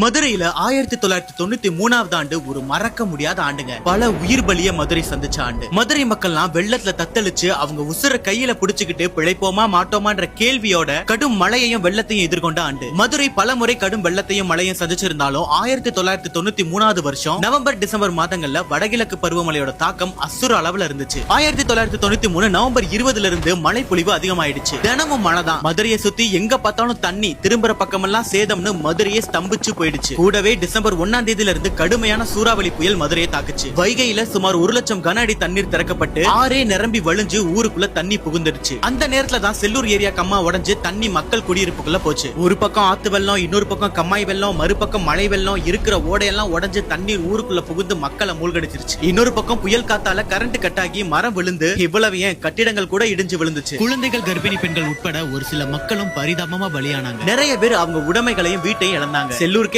மதுரையில ஆயிரத்தி தொள்ளாயிரத்தி தொண்ணூத்தி மூணாவது ஆண்டு ஒரு மறக்க முடியாத ஆண்டுங்க. பல உயிர் பலிய மதுரை சந்திச்ச ஆண்டு. மதுரை மக்கள்லாம் வெள்ளத்துல தத்தளிச்சு அவங்க உசுர கையில புடிச்சுக்கிட்டு பிழைப்போமா மாட்டோமான்ற கேள்வியோட கடும் மழையையும் வெள்ளத்தையும் எதிர்கொண்ட ஆண்டு. மதுரை பல முறை கடும் வெள்ளத்தையும் மழையும் சந்திச்சிருந்தாலும் ஆயிரத்தி தொள்ளாயிரத்தி தொண்ணூத்தி மூணாவது வருஷம் நவம்பர் டிசம்பர் மாதங்கள்ல வடகிழக்கு பருவமழையோட தாக்கம் அசுர அளவுல இருந்துச்சு. ஆயிரத்தி தொள்ளாயிரத்தி தொண்ணூத்தி மூணு நவம்பர் இருபதுல இருந்து மழை பொழிவு அதிகமாயிடுச்சு. தினமும் மழைதான். மதுரையை சுத்தி எங்க பார்த்தாலும் தண்ணி திரும்புற பக்கமெல்லாம் சேதம்னு மதுரையே ஸ்தம்பிச்சு போயிடுச்சு. கூடவே டிசம்பர் ஒன்னாம் தேதியில இருந்து கடுமையான சூறாவளி புயல் மதுரையை தாக்குச்சு. வைகையில சுமார் ஒரு லட்சம் கன அடி தண்ணீர் திறக்கப்பட்டு ஆறே நிரம்பி வழிஞ்சு ஊருக்குள்ள தண்ணி புகுந்துருச்சு அந்த நேரத்துல தான் செல்லூர் ஏரியா கம்மா உடஞ்சு தண்ணி மக்கள் குடியிருப்புக்குள்ள போச்சு. ஒரு பக்கம் ஆத்து வெள்ளம் இன்னொரு பக்கம் கம்மாய் வெள்ளம் மறுபக்கம் மழை வெள்ளம் இருக்கிற ஓடையெல்லாம் உடஞ்சு தண்ணீர் ஊருக்குள்ள புகுந்து மக்களை மூழ்கடிச்சிருச்சு. இன்னொரு பக்கம் புயல் காத்தால கரண்ட் கட் ஆகி மரம் விழுந்து இவ்வளவு ஏன் கட்டிடங்கள் கூட இடிஞ்சு விழுந்துச்சு. குழந்தைகள் கர்ப்பிணி பெண்கள் உட்பட ஒரு சில மக்களும் பரிதாபமா பலியானாங்க. நிறைய பேர் அவங்க உடைமைகளையும் வீட்டையும் இழந்தாங்க. செல்லூருக்கே